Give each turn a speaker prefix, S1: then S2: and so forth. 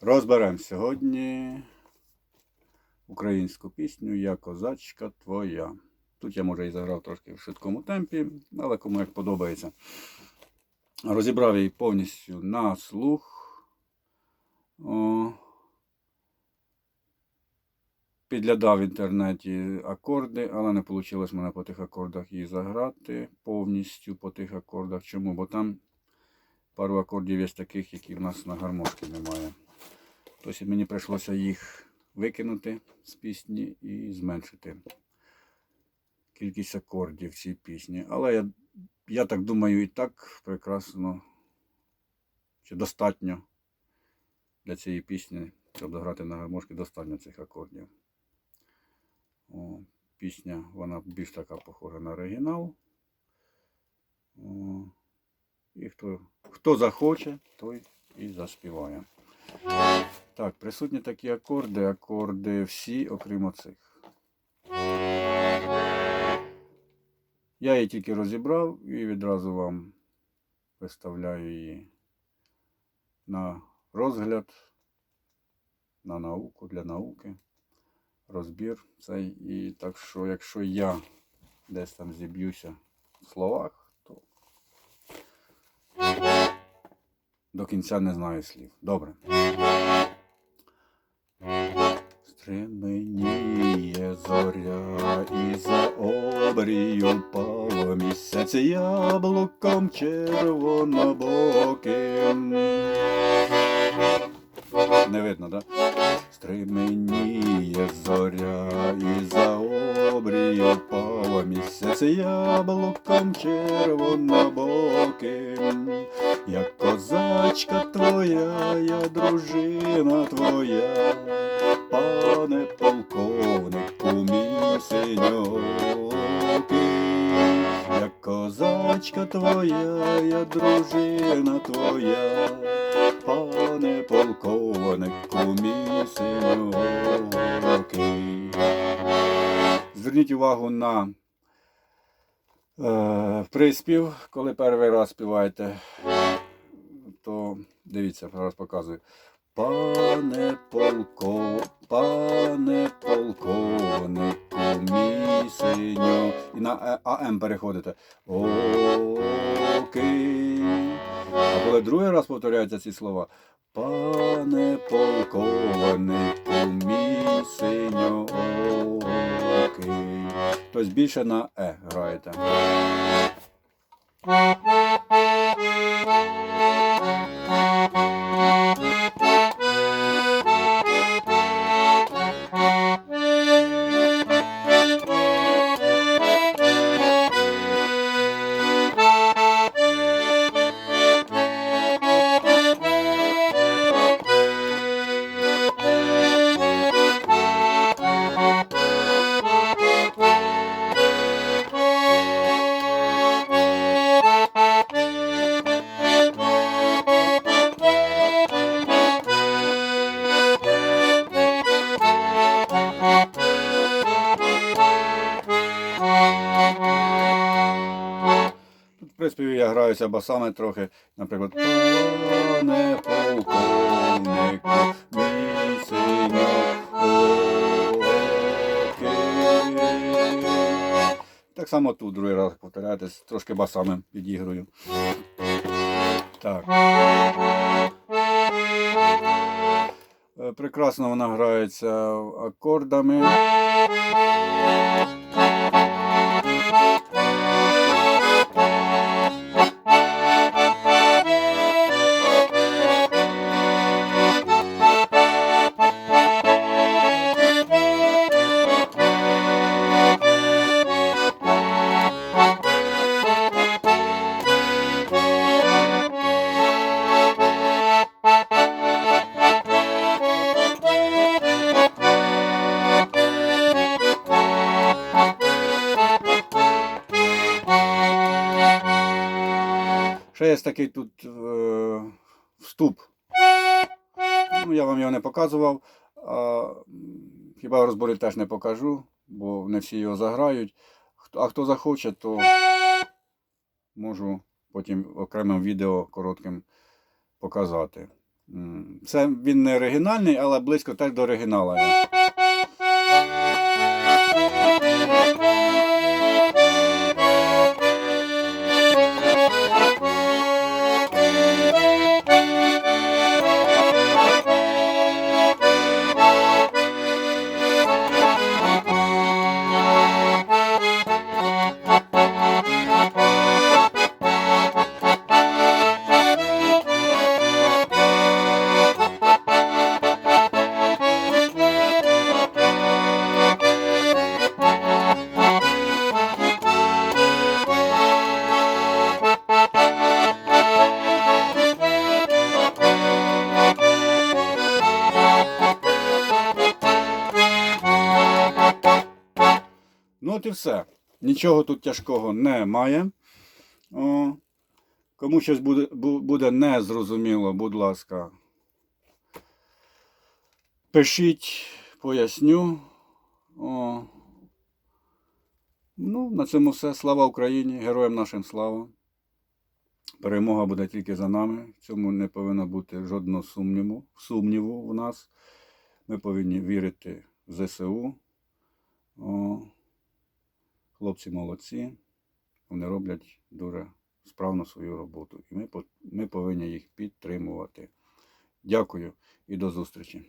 S1: Розберемо сьогодні українську пісню Я козачка твоя. Тут я, може, і заграв трошки в швидкому темпі, але кому як подобається. Розібрав її повністю на слух. О, підглядав в інтернеті акорди, але не вийшло мене по тих акордах її заграти повністю по тих акордах. Чому? Бо там пару акордів є таких, які в нас на гармошці немає. Тобто мені прийшлося їх викинути з пісні і зменшити кількість акордів в цій пісні. Але я, я так думаю, і так прекрасно чи достатньо для цієї пісні, щоб заграти на гармошці, достатньо цих акордів. О, пісня, вона більш така похожа на оригінал. І хто, хто захоче, той і заспіває. Так, присутні такі акорди, акорди всі, окрім оцих. Я її тільки розібрав і відразу вам виставляю її на розгляд, на науку, для науки, розбір цей. І так що, якщо я десь там зіб'юся в словах, до кінця не знаю слів. Добре. Стременіє зоря і за обрію пав місяць яблуком червонобоким. Не видно, да? Стременіє зоря і за обрію пав місяць яблуком червонобоким. Як козачка твоя, я дружина твоя, пане полковнику мій синьокий. Як козачка твоя, я дружина твоя, пане полковнику мій. Зверніть увагу на приспів, коли перший раз співаєте, то дивіться, раз показую. Пане полко, пане полковнику, мій. І на е- АМ переходите. Окей. А коли другий раз повторяються ці слова. Пане полковнику, мій синьо. Окей. Тобто більше на Е граєте. Граюся басами трохи, наприклад, пане полковнику, синьок. Так само тут другий раз повторяєтесь, трошки басами підігрую. Так. Е, Прекрасно вона грається акордами. Ще є такий тут е, вступ. Ну, я вам його не показував. А, хіба розборі теж не покажу, бо не всі його заграють. А хто захоче, то можу потім окремим відео коротким показати. Це він не оригінальний, але близько теж до оригінала. Все. Нічого тут тяжкого немає. О, кому щось буде, буде незрозуміло, будь ласка. Пишіть, поясню. О. Ну, на цьому все. Слава Україні! Героям нашим слава! Перемога буде тільки за нами. В цьому не повинно бути жодного сумніву, сумніву в нас. Ми повинні вірити в ЗСУ. О, хлопці молодці. Вони роблять дуже справно свою роботу. І ми, ми повинні їх підтримувати. Дякую і до зустрічі.